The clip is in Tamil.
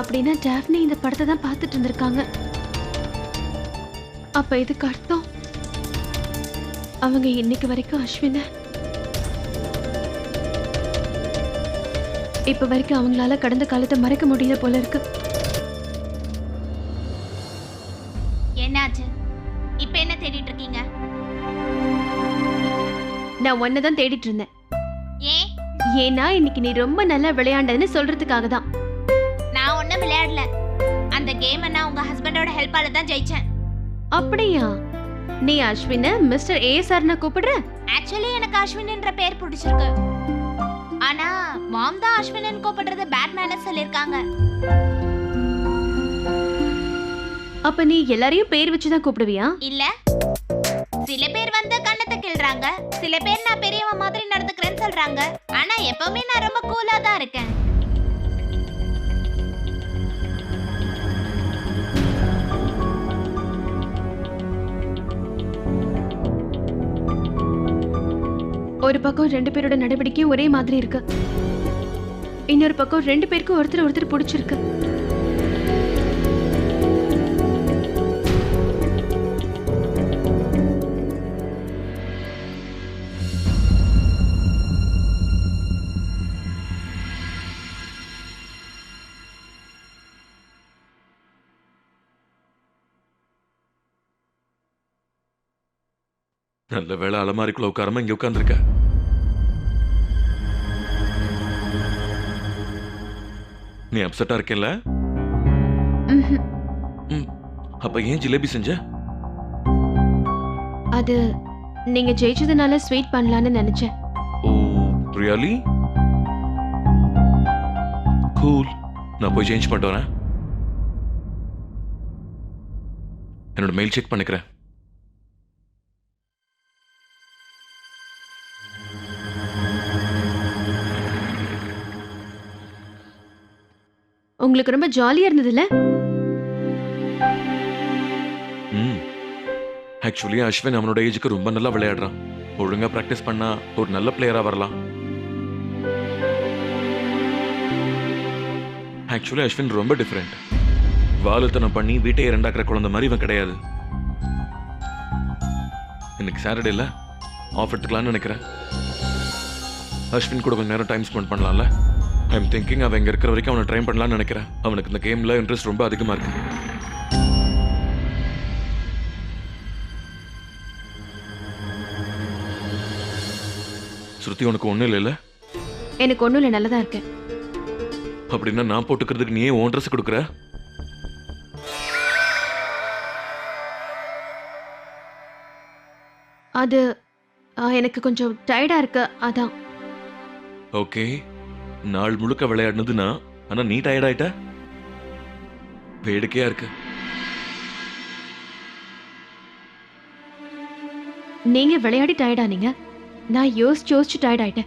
அப்படின்னா டாஃப்னி இந்த படத்தை தான் பார்த்துட்டு இருந்திருக்காங்க. அப்ப இதுக்கு அர்த்தம்? அவங்க இன்னைக்கு வரைக்கும் அஸ்வின. இப்ப வரைக்கும் அவங்களால கடந்த காலத்தை மறக்க முடியல போல இருக்கு. என்னாச்சு? இப்ப என்ன தேடிட்டு இருக்கீங்க? நான் ஒன்னை தான் தேடிட்டு இருந்தேன். ஏன்? ஏன்னா இன்னைக்கு நீ ரொம்ப நல்லா விளையாண்டதுன்னு சொல்றதுக்காக தான் விளையாடல. அந்த கேம் நான் உங்க ஹஸ்பண்டோட ஹெல்ப்பால தான் ஜெயிச்சேன். அப்படியா? நீ அஸ்வின மிஸ்டர் ஏ சார்னு கூப்பிடுற? ஆக்சுவலி எனக்கு அஸ்வின்ன்ற பேர் பிடிச்சிருக்கு. ஆனா மாம் தான் அஸ்வினன் கூப்பிடுறது பேட்மேன சொல்லிருக்காங்க அப்ப நீ எல்லாரையும் பேர் வச்சு தான் கூப்பிடுவியா? இல்ல. சில பேர் வந்து கண்ணத்தை கிள்றாங்க. சில பேர் நான் பெரியவ மாதிரி நடந்துக்கிறேன்னு சொல்றாங்க. ஆனா எப்பவுமே நான் ரொம்ப கூலா தான் இருக்கேன். ஒரு பக்கம் ரெண்டு பேரோட நடவடிக்கையும் ஒரே மாதிரி இருக்கு. இன்னொரு பக்கம் ரெண்டு பேருக்கும் ஒருத்தர் ஒருத்தர் பிடிச்சிருக்கு. நல்ல வேலை அலமாரிக்குள்ள உட்காரமா இங்க உட்காந்துருக்கேன் நீ அப்செட்டா இருக்கேல்ல அப்ப ஏன் ஜிலேபி செஞ்ச? அது நீங்க ஜெயிச்சதுனால ஸ்வீட் பண்ணலான்னு நினைச்சேன். ஓ ரியலி கூல் நான் போய் சேஞ்ச் பண்ணிட்டு வரேன். என்னோட மெயில் செக் பண்ணிக்கிறேன். உங்களுக்கு ரொம்ப ஜாலியா இருந்ததுல? ஆக்சுவலி அஸ்வின் அவனோட ஏஜுக்கு ரொம்ப நல்லா விளையாடுறான். ஒழுங்கா ப்ராக்டிஸ் பண்ணா ஒரு நல்ல பிளேயரா வரலாம். ஆக்சுவலி அஸ்வின் ரொம்ப டிஃப்ரெண்ட் வாலுத்தனம் பண்ணி வீட்டையே ரெண்டாக்குற குழந்தை மாதிரி இவன் கிடையாது. இன்னைக்கு சாட்டர்டே இல்லை? ஆஃப் எடுத்துக்கலாம்னு நினைக்கிறேன். அஸ்வின் கூட கொஞ்சம் நேரம் டைம் ஸ்பெண்ட் பண்ணலாம்ல? ஐ எம் திங்கிங் அவன் இங்க இருக்கிற வரைக்கும் அவனை ட்ரை பண்ணலாம்னு நினைக்கிறேன். அவனுக்கு இந்த கேம்ல இன்ட்ரெஸ்ட் ரொம்ப அதிகமா இருக்கு. ஸ்ருதி உனக்கு ஒன்றும் இல்லைல்ல? எனக்கு ஒண்ணும் இல்லை நல்லதா இருக்கேன். அப்படின்னா நான் போட்டுக்கிறதுக்கு நீ ஏன் ட்ரெஸ் கொடுக்குற? அது ஆ, எனக்கு கொஞ்சம் டயர்டா இருக்கு அதான். ஓகே நாள் முழுக்க விளையாடினதுன்னா ஆனா நீ டயர்ட் ஆயிட்ட? வேடிக்கையா இருக்கு. நீங்க விளையாடி டயர்டானீங்க நான் யோசிச்சு யோசிச்சு டயர்ட் ஆயிட்டேன்.